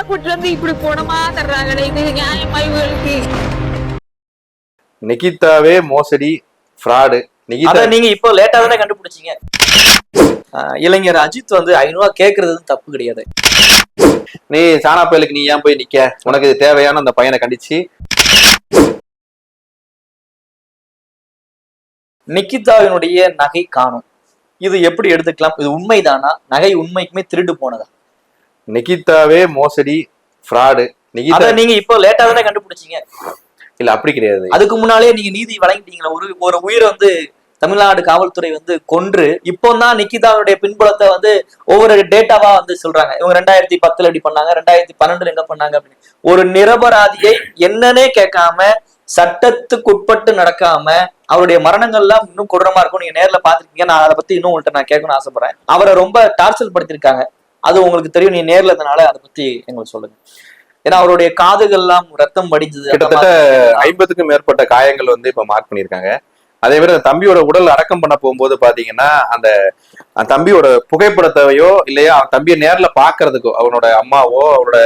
வந்து இப்படி போனமா தர்றாங்களே இது நியாயமா இவங்களுக்கு? நிகிதாவே மோசடி ஃப்ராடு. நிகிதா அத நீங்க இப்போ லேட்டா தானே கண்டுபிடிச்சீங்க? ஆஹ் இளைஞர் அஜித் வந்து ஐநூறு ரூபா கேக்குறது தப்பு கிடையாது. நீ சானா பயலுக்கு நீ ஏன் போய் நிக்க? உனக்கு இது தேவையான அந்த பையனை கண்டிச்சு. நிக்கிதாவினுடைய நகை காணும். இது எப்படி எடுத்துக்கலாம்? இது உண்மைதானா? நகை உண்மைக்குமே திருடு போனதா? நிகிதாவே மோசடி ஃப்ராடு நிகிதா நீங்க இப்போ லேட்டா தானே கண்டுபிடிச்சீங்க. இல்ல அப்படி கிடையாது. அதுக்கு முன்னாலே நீங்க நீதி வழங்கிட்டீங்களா? ஒரு ஒரு உயிரை வந்து தமிழ்நாடு காவல்துறை வந்து கொன்று இப்போ தான் நிக்கிதாவுடைய பின்புலத்தை வந்து ஒவ்வொரு டேட்டாவா வந்து சொல்றாங்க. இவங்க ரெண்டாயிரத்தி பத்துல இப்படி பண்ணாங்க ரெண்டாயிரத்தி பன்னெண்டுல என்ன பண்ணாங்க அப்படின்னு. ஒரு நிரபராதியை என்னன்னே கேட்காம சட்டத்துக்கு உட்பட்டு நடக்காம அவருடைய மரணங்கள்லாம் இன்னும் கொடூரமா இருக்கும். நீங்க நேர்ல பாத்திருக்கீங்க நான் அதை பத்தி இன்னும் உங்கள்கிட்ட நான் கேட்கணும்னு ஆசைப்படுறேன். அவரை ரொம்ப டார்ச்சர் படுத்திருக்காங்க. அது உங்களுக்கு தெரியும். நீங்க நேர்ல இருந்தனால அதை பத்தி எங்களுக்கு சொல்லுங்க. ஏன்னா அவருடைய காதுகள்லாம் ரத்தம் வடிஞ்சது கிட்டத்தட்ட. ஐம்பதுக்கும் மேற்பட்ட காயங்கள் வந்து இப்ப மார்க் பண்ணிருக்காங்க அதே மாதிரி அந்த தம்பியோட உடல் அடக்கம் பண்ண போகும்போது பாத்தீங்கன்னா அந்த தம்பியோட புகைப்படத்தையோ இல்லையா அவன் தம்பியை நேர்ல பாக்குறதுக்கோ அவனோட அம்மாவோ அவரோட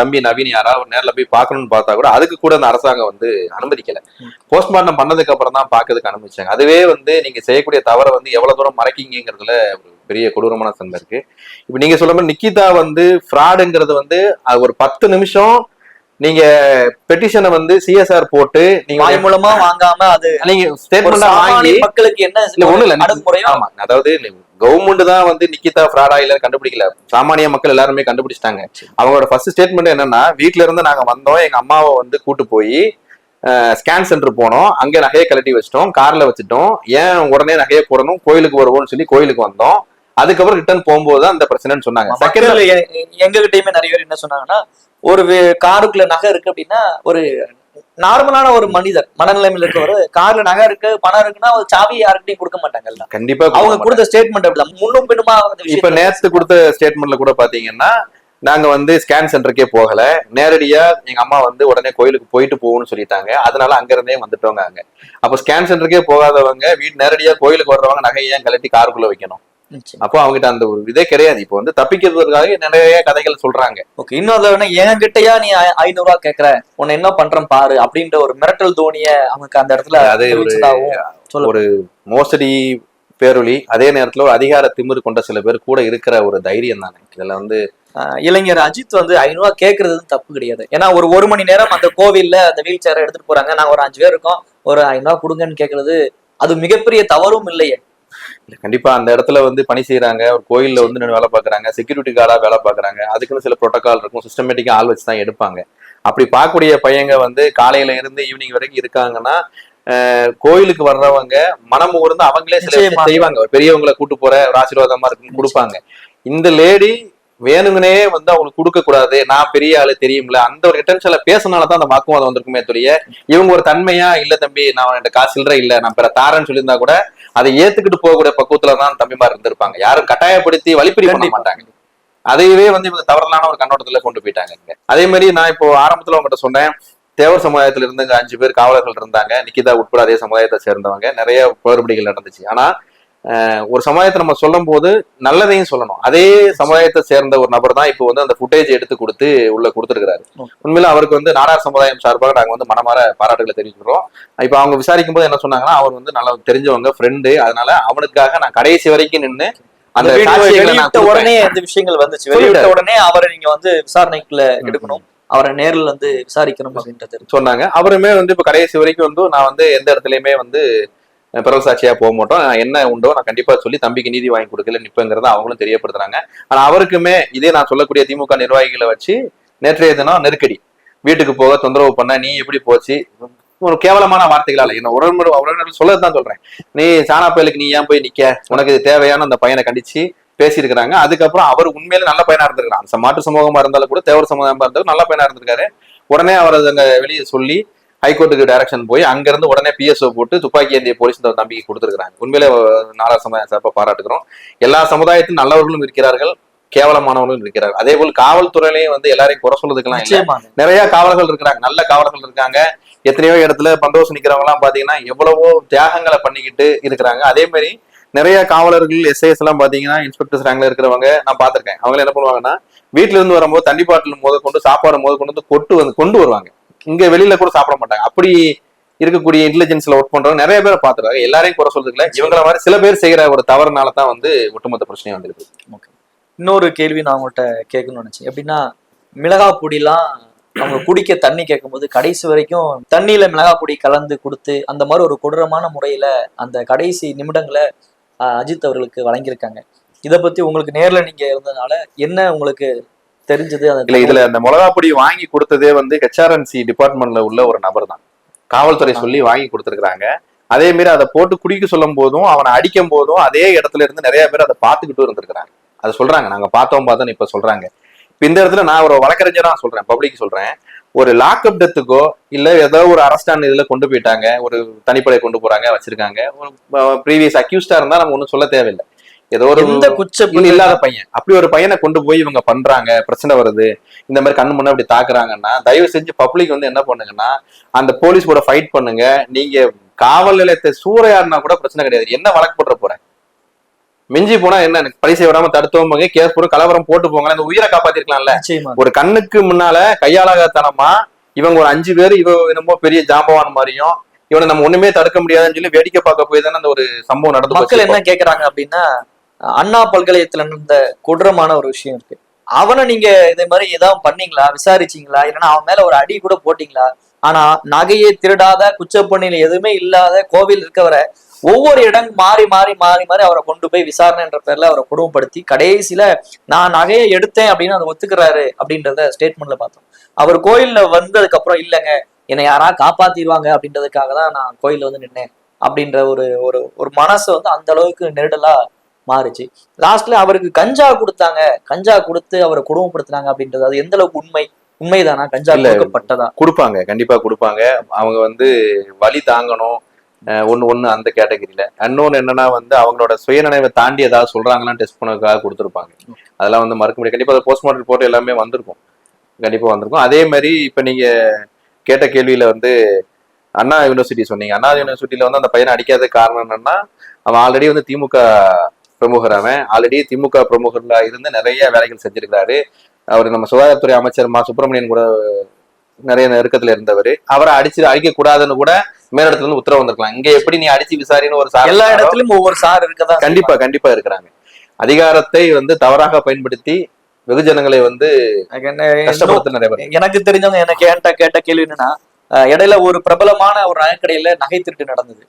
தம்பி நவீன் யாரா அவர் நேர்ல போய் பார்க்கணும்னு பார்த்தா கூட அதுக்கு கூட அந்த அரசாங்கம் வந்து அனுமதிக்கல. போஸ்ட்மார்ட்டம் பண்ணதுக்கு அப்புறம் தான் பாக்குறதுக்கு அனுமதிச்சாங்க. அதுவே வந்து நீங்க செய்யக்கூடிய தவறை வந்து எவ்வளவு தூரம் மறைக்கீங்கிறதுல ஒரு பெரிய கொடூரமான சந்தை இருக்கு. இப்ப நீங்க சொல்ற மாதிரி நிக்கிதா வந்து ஃப்ராடுங்கிறது வந்து அது ஒரு பத்து நிமிஷம் நீங்க பெட்டிஷனை வந்து சிஎஸ்ஆர் போட்டு நீங்க வாய் மூலமா வாங்காம அது நீங்க ஸ்டேட்மெண்டா வாங்கி மக்களுக்கு என்ன இல்ல ஒண்ணு இல்ல. ஆமா அதாவது கவர்மெண்ட் தான் வந்து நிக்கிதா ஃப்ராடா இல்ல கண்டுபிடிக்கல. சாமானிய மக்கள் எல்லாருமே கண்டுபிடிச்சிட்டாங்க. அவங்களோட ஃபர்ஸ்ட் ஸ்டேட்மெண்ட் என்னன்னா வீட்ல இருந்து நாங்க வந்தோம் எங்க அம்மாவை வந்து கூட்டு போய் ஸ்கேன் சென்டர் போனோம். அங்க நகையை கழட்டி வச்சிட்டோம். கார்ல வச்சுட்டோம். ஏன் உடனே நகையை போடணும்? கோயிலுக்கு வருவோம்னு சொல்லி கோயிலுக்கு வந்தோம். அதுக்கப்புறம் ரிட்டர்ன் போகும்போது தான் அந்த பிரச்சனைன்னு சொன்னாங்க. செகண்ட் மக்கள் எ- எ- எங்க கிட்டயுமே நிறைய பேர் என்ன சொன்னாங்கன்னா ஒரு காருக்குள்ள நகை இருக்கு அப்படின்னா ஒரு நார்மலான ஒரு மனிதர் மனநிலைமையில இருக்கவர் கார்ல நகை இருக்கு பணம் இருக்குன்னா ஒரு சாவி யாருக்கிட்டையும் கொடுக்க மாட்டாங்கல்ல கண்டிப்பா அவங்க கொடுத்த ஸ்டேட்மெண்ட் அப்படிதான். முன்னும் பின்னுமா இப்ப நேத்து கொடுத்த ஸ்டேட்மெண்ட்ல கூட பாத்தீங்கன்னா நாங்க வந்து ஸ்கேன் சென்டருக்கே போகல. நேரடியா எங்க அம்மா வந்து உடனே கோயிலுக்கு போயிட்டு போகணும்னு சொல்லிட்டாங்க. அதனால அங்க இருந்தே வந்துட்டோங்க அங்க. அப்ப ஸ்கேன் சென்டருக்கே போகாதவங்க வீட்டு நேரடியா கோயிலுக்கு வர்றவங்க நகையை ஏன் கழட்டி காருக்குள்ள வைக்கணும். அப்போ அவங்ககிட்ட அந்த ஒரு இதே கிடையாது. இப்போ வந்து தப்பிக்கிறதுக்காக நிறைய கதைகள் சொல்றாங்க. ஓகே இன்னொரு என் கிட்டயா நீ ஐநூறு ரூபா கேக்குற? உன்னை என்ன பண்றேன் பாரு அப்படின்ற ஒரு மிரட்டல் தோனிய அவனுக்கு அந்த இடத்துல அது ஒரு மோசடி பேரொளி அதே நேரத்துல ஒரு அதிகார திமிரு கொண்ட சில பேர் கூட இருக்கிற ஒரு தைரியம் தானே. இதுல வந்து இளைஞர் அஜித் வந்து ஐநூறு ரூபா கேக்குறது தப்பு கிடையாது. ஏன்னா ஒரு ஒரு மணி நேரம் அந்த கோவில்ல அந்த வீல் சேரை எடுத்துட்டு போறாங்க. நாங்க ஒரு அஞ்சு பேர் இருக்கோம். ஒரு ஐநூறு ரூபா கொடுங்கன்னு கேக்குறது அது மிகப்பெரிய தவறும் இல்லையே. இல்ல, கண்டிப்பா அந்த இடத்துல வந்து பணி செய்யறாங்க ஒரு கோயில்ல வந்து நின்னு வேலை பாக்குறாங்க செக்யூரிட்டி கார்டா வேலை பாக்குறாங்க அதுக்குன்னு சில புரோட்டோகால் இருக்கும். சிஸ்டமேட்டிக்கா ஆள் வச்சு தான் எடுப்பாங்க. அப்படி பார்க்கக்கூடிய பையங்க வந்து காலையில இருந்து ஈவினிங் வரைக்கும் இருக்காங்கன்னா கோயிலுக்கு வர்றவங்க மனம் ஊர்ந்து அவங்களே சில. செய்வாங்க. பெரியவங்களை கூட்டு போற ஒரு ஆசீர்வாதமா இருக்குன்னு கொடுப்பாங்க. இந்த லேடி வேணுங்கனே வந்து அவங்களுக்கு கொடுக்க கூடாது. நான் பெரிய ஆளு தெரியும்ல. அந்த ஒரு ரிட்டன்ஷன்ல பேசினாலதான் அந்த வாக்குவாதம் வந்திருக்குமே தெரிய இவங்க ஒரு தன்மையா இல்ல தம்பி நான் என்கிட்ட காசு சில்லற இல்ல. நான் பிற தாரேன்னு சொல்லியிருந்தா கூட அதை ஏத்துக்கிட்டு போகக்கூடிய பக்குவத்துல தான் தம்பிமார் இருந்திருப்பாங்க. யாரும் கட்டாயப்படுத்தி வழிப்பறி பண்ண. மாட்டாங்க. அதையவே வந்து இவங்க தவறலான ஒரு கண்ணோட்டத்துல கொண்டு போயிட்டாங்க. அதே மாதிரி நான் இப்போ ஆரம்பத்துல உங்ககிட்ட சொன்னேன். தேவர் சமுதாயத்துல இருந்து இங்க அஞ்சு பேர் காவலர்கள் இருந்தாங்க. நிக்கிதா உட்பட அதே சமுதாயத்தை சேர்ந்தவங்க. நிறைய குளறுபடிகள் நடந்துச்சு. ஆனா ஒரு சமுதாயத்தை நம்ம சொல்லும் போது நல்லதையும் சொல்லணும். அதே சமுதாயத்தை சேர்ந்த ஒரு நபர் தான் இப்போ வந்து அந்த ஃபுட்டேஜ் எடுத்து கொடுத்து உள்ள கொடுத்துருக்காரு. உண்மையில அவருக்கு வந்து நாடார் சமுதாயம் சார்பாக நாங்க வந்து மனமார பாராட்டுகளை தெரிவிக்கிறோம். இப்ப அவங்க விசாரிக்கும் போது என்ன சொன்னாங்கன்னா அவர் வந்து நல்லா தெரிஞ்சவங்க ஃப்ரெண்டு அதனால அவனுக்காக நான் கடைசி வரைக்கும் நின்னு அந்த. உடனே அந்த விஷயங்கள் வந்துச்சு. வெளியிட்ட உடனே அவரை நீங்க வந்து விசாரணைக்குள்ள எடுக்கணும். அவரை நேர்ல வந்து விசாரிக்கணும் அப்படின்றது சொன்னாங்க. அவருமே வந்து இப்ப கடைசி வரைக்கும் வந்து நான் வந்து எந்த இடத்துலயுமே வந்து பிறகு சாட்சியாக போக மாட்டோம். என்ன உண்டோ நான் கண்டிப்பா சொல்லி தம்பிக்கு நீதி வாங்கி கொடுக்கல. நிப்பங்கிறத அவங்களும் தெரியப்படுத்துறாங்க. ஆனா அவருக்குமே இதே நான் சொல்லக்கூடிய திமுக நிர்வாகிகளை வச்சு நேற்றைய தினம் நெருக்கடி. வீட்டுக்கு போக தொந்தரவு பண்ண நீ எப்படி போச்சு? ஒரு கேவலமான வார்த்தைகளால என்ன உறவினர் உறவினர்கள் சொல்லதான் சொல்றேன். நீ சாணா பயலுக்கு நீ ஏன் போய் நிக்க? உனக்கு இது தேவையான அந்த பையனை கண்டிச்சு பேசியிருக்கிறாங்க. அதுக்கப்புறம் அவர் உண்மையிலே நல்ல பையனா இருந்திருக்காங்க அந்த சமூகமா இருந்தாலும் கூட தேவர் சமூகமா இருந்தாலும் நல்ல பையனா இருந்திருக்காரு. உடனே அவர் அங்க வெளியே சொல்லி ஹைகோர்ட்டுக்கு டைரக்ஷன் போய் அங்க இருந்து உடனே பிஎஸ்ஓ போட்டு துப்பாக்கி ஏந்திய போலீஸ் இந்த நம்பிக்கை கொடுத்துருக்காங்க உண்மையிலே நாலா சமுதாயம் சார்பா பாராட்டுகிறோம் எல்லா சமுதாயத்திலும் நல்லவர்களும் இருக்கிறார்கள் கேவலமானவர்களும் இருக்கிறார்கள். அதே போல் காவல்துறையிலையும் வந்து எல்லாரையும் குறை சொல்றதுக்கெல்லாம் இல்ல. நிறைய காவலர்கள் இருக்கிறாங்க நல்ல காவலர்கள் இருக்காங்க. எத்தனையோ இடத்துல பந்தோசம் நிக்கிறவங்க எல்லாம் பாத்தீங்கன்னா எவ்வளவோ தியாகங்களை பண்ணிக்கிட்டு இருக்கிறாங்க. அதே மாதிரி நிறைய காவலர்கள் எஸ்ஐஎஸ் எல்லாம் பாத்தீங்கன்னா இன்ஸ்பெக்டர்ஸ் ரேங்க்ல இருக்கிறவங்க நான் பாத்திருக்கேன். அவங்க என்ன பண்ணுவாங்கன்னா வீட்டுல இருந்து வரும்போது தண்ணி பாட்டில் முத கொண்டு சாப்பாடு முத கொண்டு வந்து கொட்டு வந்து கொண்டு வருவாங்க. இங்க வெளியில கூட சாப்பிட மாட்டாங்க. அப்படி இருக்கக்கூடிய இன்டெலிஜென்ஸ்ல ஒர்க் பண்றவங்க நிறைய பேரை பாத்துருக்காங்க எல்லாரையும் குறை சொல்றதுல இவங்கள மாதிரி சில பேர் செய்யற ஒரு தவறுனால தான் வந்து ஒட்டுமொத்த பிரச்சனையும் வந்திருக்கு இன்னொரு கேள்வி நான் உங்கள்கிட்ட கேட்கணும்னு நினைச்சேன். எப்படின்னா மிளகா பொடிலாம் அவங்க குடிக்க தண்ணி கேட்கும்போது கடைசி வரைக்கும் தண்ணியில மிளகா பொடி கலந்து கொடுத்து அந்த மாதிரி ஒரு கொடூரமான முறையில அந்த கடைசி நிமிடங்களை அஜித் அவர்களுக்கு வழங்கியிருக்காங்க. இதை பத்தி உங்களுக்கு நேர்ல நீங்க இருந்ததுனால என்ன உங்களுக்கு தெரிஞ்சது இல்ல இதுல அந்த மிளகா பொடி வாங்கி கொடுத்ததே வந்து ஹெச்ஆர்என்சி டிபார்ட்மெண்ட்ல உள்ள ஒரு நபர் தான் காவல்துறை சொல்லி வாங்கி கொடுத்துருக்காங்க அதே மாதிரி அதை போட்டு குடிக்க சொல்லும் போதும் அவனை அடிக்கும் போதும் அதே இடத்துல இருந்து நிறைய பேர் அதை பார்த்துக்கிட்டும் இருந்திருக்கிறாங்க. அதை சொல்றாங்க. நாங்க பார்த்தோம் பார்த்தோம் இப்ப சொல்றாங்க. இப்ப இந்த இடத்துல நான் ஒரு வழக்கறிஞரா சொல்றேன் பப்ளிக் சொல்றேன். ஒரு லாக்அப் டெத்துக்கோ இல்ல ஏதோ ஒரு அரஸ்டான் இதுல கொண்டு போயிட்டாங்க ஒரு தனிப்படை கொண்டு போறாங்க வச்சிருக்காங்க. ஒரு ப்ரீவியஸ் அக்யூஸ்டா இருந்தா நம்ம ஒண்ணும் சொல்ல தேவையில்லை. ஏதோ ஒரு எந்த குச்ச இன்னும் இல்லாத பையன். அப்படி ஒரு பையனை கொண்டு போய் இவங்க பண்றாங்க பிரச்சனை வருது. இந்த மாதிரி கண்ணு முன்ன அப்படி தாக்குறாங்கன்னா தயவு செஞ்சு பப்ளிக் வந்து என்ன பண்ணுங்கன்னா அந்த போலீஸ் கூட ஃபைட் பண்ணுங்க. நீங்க காவல் நிலையத்தை சூறையாடினா கூட பிரச்சனை கிடையாது. என்ன வழக்கு போட்டுற போற? மிஞ்சி போனா என்ன? பரிசை விடாம தடுத்தோம் போங்க கேஸ் போட்டு கலவரம் போட்டு போங்க இந்த உயிரை காப்பாத்திருக்கலாம்ல. ஒரு கண்ணுக்கு முன்னால கையாளாகத்தனமா இவங்க ஒரு அஞ்சு பேர் இவ என்னமோ பெரிய ஜாம்பவான் மாதிரியும் இவனை நம்ம ஒண்ணுமே தடுக்க முடியாதுன்னு சொல்லி வேடிக்கை பார்க்க போய் தானே அந்த ஒரு சம்பவம் நடந்து மக்கள். என்ன கேக்குறாங்க அப்படின்னா அண்ணா பல்கலையத்துல நடந்த கொடூரமான ஒரு விஷயம் இருக்கு. அவனை நீங்க இதே மாதிரி ஏதாவது பண்ணீங்களா? விசாரிச்சீங்களா? இல்லைன்னா அவன் மேல ஒரு அடி கூட போட்டீங்களா? ஆனா நகையை திருடாத குச்சப்பண்ணில எதுவுமே இல்லாத கோவில் இருக்கவரை ஒவ்வொரு இடம் மாறி மாறி மாறி மாறி அவரை கொண்டு போய் விசாரணை என்ற பேர்ல அவரை கொடுமைப்படுத்தி கடைசியில நான் நகையை எடுத்தேன் அப்படின்னு அதை ஒத்துக்கிறாரு அப்படின்றத ஸ்டேட்மெண்ட்ல பார்த்தோம். அவர் கோயில்ல வந்ததுக்கு அப்புறம் இல்லைங்க என்னை யாரா காப்பாத்திடுவாங்க அப்படின்றதுக்காக தான் நான் கோயில்ல வந்து நின்னேன் அப்படின்ற ஒரு ஒரு ஒரு மனசு வந்து அந்த அளவுக்கு நெருடலா மாறுச்சு. லாஸ்ட்ல அவருக்கு கஞ்சா கொடுத்தாங்க. கஞ்சா கொடுத்து அவரை கொடுமைப்படுத்துனாங்க அப்படின்றது அது எந்த அளவுக்கு உண்மை? உண்மைதானா? கஞ்சா. கொடுக்கப்பட்டதா? கொடுப்பாங்க. கண்டிப்பா கொடுப்பாங்க. அவங்க வந்து வலி தாங்கணும். ஒண்ணு ஒண்ணு அந்த கேட்டகரியில. இன்னொன்னு என்னன்னா வந்து அவங்களோட சுயநினைவை தாண்டி ஏதாவது சொல்றாங்களான்னு டெஸ்ட் பண்ணதுக்காக கொடுத்துருப்பாங்க. அதெல்லாம் வந்து மறக்க முடியாது. கண்டிப்பா போஸ்ட்மார்ட்டம் ரிப்போர்ட் எல்லாமே வந்திருக்கும். கண்டிப்பா வந்திருக்கும். அதே மாதிரி இப்ப நீங்க கேட்ட கேள்வியில வந்து அண்ணா யூனிவர்சிட்டி சொன்னீங்க. அண்ணா யூனிவர்சிட்டியில வந்து அந்த பையனை அடிக்காத காரணம் என்னன்னா அவன் ஆல்ரெடி வந்து திமுக பிரமுகர் அவன். ஆல்ரெடி திமுக பிரமுகர்ல இருந்து நிறைய வேலைகள் செஞ்சிருக்காரு அவர் நம்ம சுகாதாரத்துறை அமைச்சர் மா சுப்பிரமணியன் கூட நிறைய நெருக்கத்துல இருந்தவர். அவரை அடிச்சு அடிக்க கூடாதுன்னு கூட மேலிடத்துல இருந்து உத்தரவு வந்திருக்கலாம். இங்க எப்படி நீ அடிச்சு விசாரின்னு ஒரு சார் எல்லா இடத்துலயும் ஒவ்வொரு சார் இருக்கதான் கண்டிப்பா கண்டிப்பா இருக்கிறாங்க. அதிகாரத்தை வந்து தவறாக பயன்படுத்தி வெகுஜனங்களை வந்து கஷ்டப்படுத்த நிறைய பேர் எனக்கு தெரிஞ்சவங்க எனக்கு கேட்ட கேட்ட கேள்வி என்னன்னா இடையில ஒரு பிரபலமான ஒரு நகைக்கடையில நகை திருட்டு நடந்தது.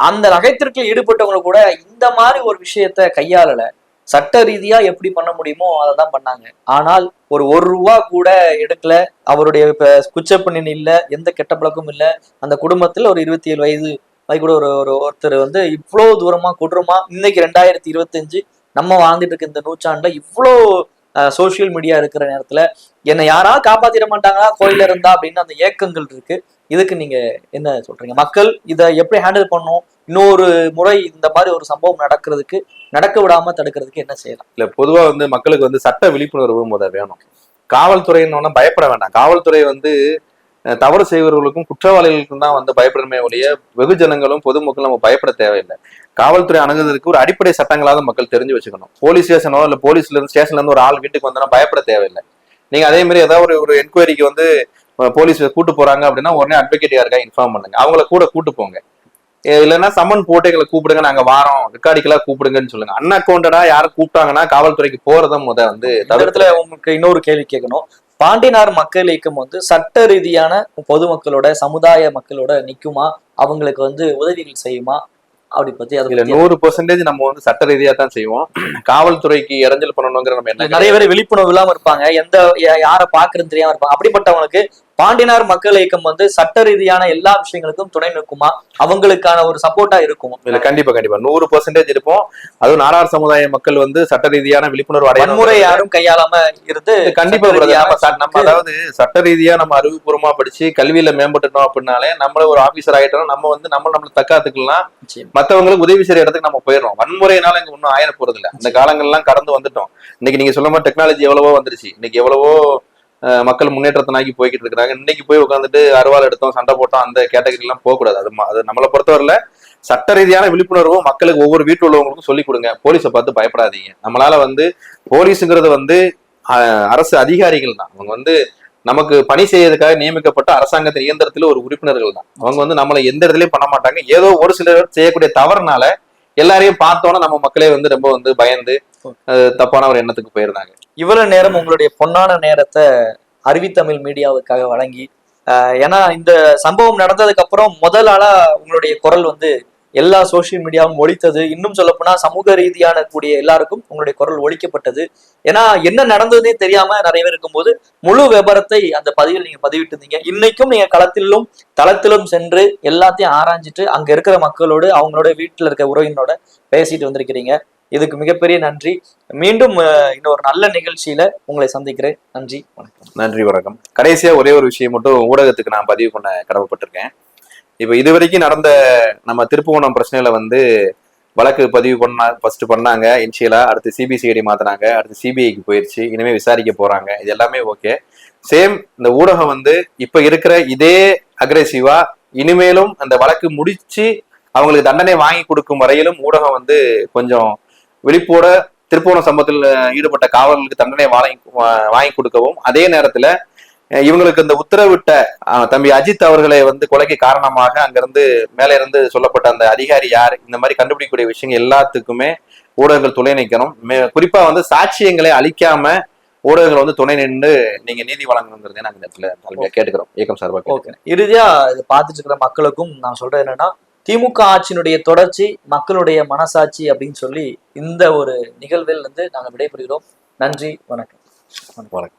அந்த நகைத்திற்கு ஈடுபட்டவங்க கூட இந்த மாதிரி ஒரு விஷயத்த கையாளல. சட்ட ரீதியா எப்படி பண்ண முடியுமோ அதை தான் பண்ணாங்க. ஆனால் ஒரு ஒரு ரூபா கூட எடுக்கல. அவருடைய இப்ப குச்சப்பண்ணின் இல்ல எந்த கெட்ட பழக்கமும் இல்ல. அந்த குடும்பத்துல ஒரு இருபத்தி ஏழு வயது அது கூட ஒரு ஒரு ஒருத்தர் வந்து இவ்வளோ தூரமா கொடூரமா இன்னைக்கு ரெண்டாயிரத்தி இருபத்தஞ்சு நம்ம வாழ்ந்துட்டு இருக்க இந்த நூற்றாண்டுல இவ்வளோ சோஷியல் மீடியா இருக்கிற நேரத்துல என்னை யாரா காப்பாத்திட மாட்டாங்களா? கோயில இருந்தா அப்படின்னு அந்த ஏக்கங்கள் இருக்கு. இதுக்கு நீங்க என்ன சொல்றீங்க? மக்கள் இதை எப்படி ஹேண்டில் பண்ணும் இன்னொரு முறை இந்த மாதிரி ஒரு சம்பவம் நடக்கிறதுக்கு நடக்க விடாம தடுக்கிறதுக்கு என்ன செய்யலாம்? இல்ல பொதுவா வந்து மக்களுக்கு வந்து சட்ட விழிப்புணர்வு முத வேணும். காவல்துறைன்னு பயப்பட வேண்டாம். காவல்துறை வந்து தவறு செய்வர்களுக்கும் குற்றவாளிகளுக்கும் தான் வந்து பயப்படணுமே ஒழிய வெகுஜனங்களும் பொதுமக்களும் நம்ம பயப்பட தேவையில்லை. காவல்துறை அணுகிறதுக்கு ஒரு அடிப்படை சட்டங்களாவது மக்கள் தெரிஞ்சு வச்சுக்கணும். போலீஸ் ஸ்டேஷனோ இல்ல போலீஸ்ல இருந்து ஸ்டேஷன்ல இருந்து ஒரு ஆள் வீட்டுக்கு வந்தோம்னா பயப்பட தேவையில்லை. நீங்க அதே மாதிரி ஏதாவது ஒரு ஒரு என்கொயரிக்கு வந்து போலீஸ் கூட்டு போறாங்க அப்படின்னா உடனே அட்வொகேட் யாருக்கா இன்ஃபார்ம் பண்ணுங்க. அவங்கள கூட கூட்டு போங்க. இல்லைன்னா சம்மன் போட்டு எங்களை கூப்பிடுங்க நாங்க வாரோம். ரெக்கார்டிக்கலா கூப்பிடுங்கன்னு சொல்லுங்க. அன்அக்கௌண்டடா யாரும் கூப்பிட்டாங்கன்னா காவல்துறைக்கு போறத முத வந்து இந்த தவிர்த்து இடத்துல உங்களுக்கு இன்னொரு கேள்வி கேட்கணும். பாண்டினார் மக்கள் இயக்கம் வந்து சட்ட ரீதியான பொதுமக்களோட சமுதாய மக்களோட நிக்குமா? அவங்களுக்கு வந்து உதவிகள் செய்யுமா? அப்படி பத்தி அதை இதுல பத்தி நூறு பெர்சன்டேஜ் நம்ம வந்து சட்ட ரீதியா தான் செய்வோம். காவல்துறைக்கு இறஞ்சல் பண்ணணுங்கிற நம்ம என்ன நிறைய பேர் விழிப்புணர்வு இல்லாம இருப்பாங்க. எந்த யாரை பாக்குறதுன்னு தெரியாம இருப்பாங்க. அப்படிப்பட்டவங்களுக்கு பாண்டினார் மக்கள் இயக்கம் வந்து சட்ட ரீதியான எல்லா விஷயங்களுக்கும் துணை நிற்குமா? அவங்களுக்கான ஒரு சப்போர்ட்டா இருக்கும்? இல்ல கண்டிப்பா கண்டிப்பா. நூறு பெர்சன்டேஜ் இருப்போம். அதுவும் நாடார் சமுதாய மக்கள் வந்து சட்ட ரீதியான விழிப்புணர்வு வன்முறை யாரும் கையாளாம இருந்து கண்டிப்பா நம்ம அதாவது சட்ட ரீதியா நம்ம அறிவுபூர்வமா படிச்சு கல்வியில மேம்பட்டுட்டோம் அப்படின்னாலே நம்மள ஒரு ஆபீசர் ஆயிட்டோம் நம்ம வந்து நம்ம நம்மள தக்காத்துக்கலாம். மத்தவங்களுக்கு உதவி செய்யற இடத்துக்கு நம்ம போயிடுறோம். வன்முறையினால இங்க ஒன்றும் ஆயிர போறது இல்ல அந்த காலங்கள்லாம் கடந்து வந்துட்டோம். இன்னைக்கு நீங்க சொல்ல மாதிரி டெக்னாலஜி எவ்வளவோ வந்துருச்சு. இன்னைக்கு எவ்வளவோ மக்கள் முன்னேற்றத்தை நாக்கி போய்கிட்டு இருக்கிறாங்க. இன்னைக்கு போய் உட்காந்துட்டு அருவாள் எடுத்தோம் சண்டை போட்டோம் அந்த கேட்டகரிலாம் போகக்கூடாது. அது அது நம்மளை பொறுத்தவரையில சட்ட ரீதியான விழிப்புணர்வும் மக்களுக்கு ஒவ்வொரு வீட்டு உள்ளவங்களுக்கும் சொல்லிக் கொடுங்க. போலீஸை பார்த்து பயப்படாதீங்க. நம்மளால வந்து போலீஸுங்கிறது வந்து அரசு அதிகாரிகள் தான். அவங்க வந்து நமக்கு பணி செய்யறதுக்காக நியமிக்கப்பட்ட அரசாங்கத்தின் இயந்திரத்தில் ஒரு உறுப்பினர்கள் தான். அவங்க வந்து நம்மளை எந்த இடத்துலயும் பண்ண மாட்டாங்க. ஏதோ ஒரு சிலர் செய்யக்கூடிய தவறுனால எல்லாரையும் பார்த்தோன்னா நம்ம மக்களே வந்து ரொம்ப வந்து பயந்து தப்பான ஒரு எண்ணத்துக்கு போயிருந்தாங்க. இவ்வளவு நேரம் உங்களுடைய பொன்னான நேரத்தை அறிவித்தமிழ் மீடியாவுக்காக வழங்கி ஏன்னா இந்த சம்பவம் நடந்ததுக்கு அப்புறம் முதல் ஆளா உங்களுடைய குரல் வந்து எல்லா சோஷியல் மீடியாவும் ஒழித்தது. இன்னும் சொல்ல போனா சமூக ரீதியான கூடிய எல்லாருக்கும் உங்களுடைய குரல் ஒழிக்கப்பட்டது. ஏன்னா என்ன நடந்ததுன்னே தெரியாம நிறைய பேர் இருக்கும்போது முழு விபரத்தை அந்த பதிவில் நீங்க பதிவிட்டு இருந்தீங்க இன்னைக்கும் நீங்க களத்திலும் தளத்திலும் சென்று எல்லாத்தையும் ஆராய்ஞ்சிட்டு அங்க இருக்கிற மக்களோடு அவங்களோட வீட்டுல இருக்க உறவினோட பேசிட்டு வந்திருக்கிறீங்க. இதுக்கு மிகப்பெரிய நன்றி. மீண்டும் இன்னொரு நல்ல நிகழ்ச்சியில உங்களை சந்திக்கிறேன். நன்றி வணக்கம். நன்றி வணக்கம். கடைசியா ஒரே ஒரு விஷயம் மட்டும் ஊடகத்துக்கு நான் பதிவு பண்ண கடமைப்பட்டிருக்கேன். இப்போ இது வரைக்கும் நடந்த நம்ம திருப்புவனம் பிரச்சனையில வந்து வழக்கு பதிவு பண்ணா ஃபர்ஸ்ட் பண்ணாங்க. இன்ஷியலா அடுத்து சிபிசிஐடி மாத்தினாங்க. அடுத்து சிபிஐக்கு போயிருச்சு. இனிமே விசாரிக்க போறாங்க. இது எல்லாமே ஓகே. சேம் இந்த ஊடகம் வந்து இப்ப இருக்கிற இதே அக்ரெசிவா இனிமேலும் அந்த வழக்கு முடிச்சு அவங்களுக்கு தண்டனை வாங்கி கொடுக்கும் வரையிலும் ஊடகம் வந்து கொஞ்சம் விழிப்போட திருப்பூணம் சம்பவத்தில் ஈடுபட்ட காவலர்களுக்கு தண்டனை வாங்கி வாங்கி கொடுக்கவும் அதே நேரத்துல இவங்களுக்கு இந்த உத்தரவிட்ட தம்பி அஜித் அவர்களை வந்து கொலைக்கு காரணமாக அங்கிருந்து மேல இருந்து சொல்லப்பட்ட அந்த அதிகாரி யார் இந்த மாதிரி கண்டுபிடிக்கக்கூடிய விஷயங்கள் எல்லாத்துக்குமே ஊடகங்கள் துணை நிற்கணும் குறிப்பா வந்து சாட்சியங்களை அழிக்காம ஊடகங்கள் வந்து துணை நின்று நீங்க நீதி வழங்கணுங்கிறதே நாங்க இந்த இடத்துல தலைமையா கேட்டுக்கிறோம். இயக்கம் சார்பாக ஓகே இறுதியா இதை பார்த்துட்டு இருக்கிற மக்களுக்கும் நான் சொல்றது என்னன்னா திமுக ஆட்சியினுடைய தொடர்ச்சி மக்களுடைய மனசாட்சி அப்படின்னு சொல்லி இந்த ஒரு நிகழ்வில் இருந்து நாங்கள் விடைபெறுகிறோம். நன்றி வணக்கம். வணக்கம்.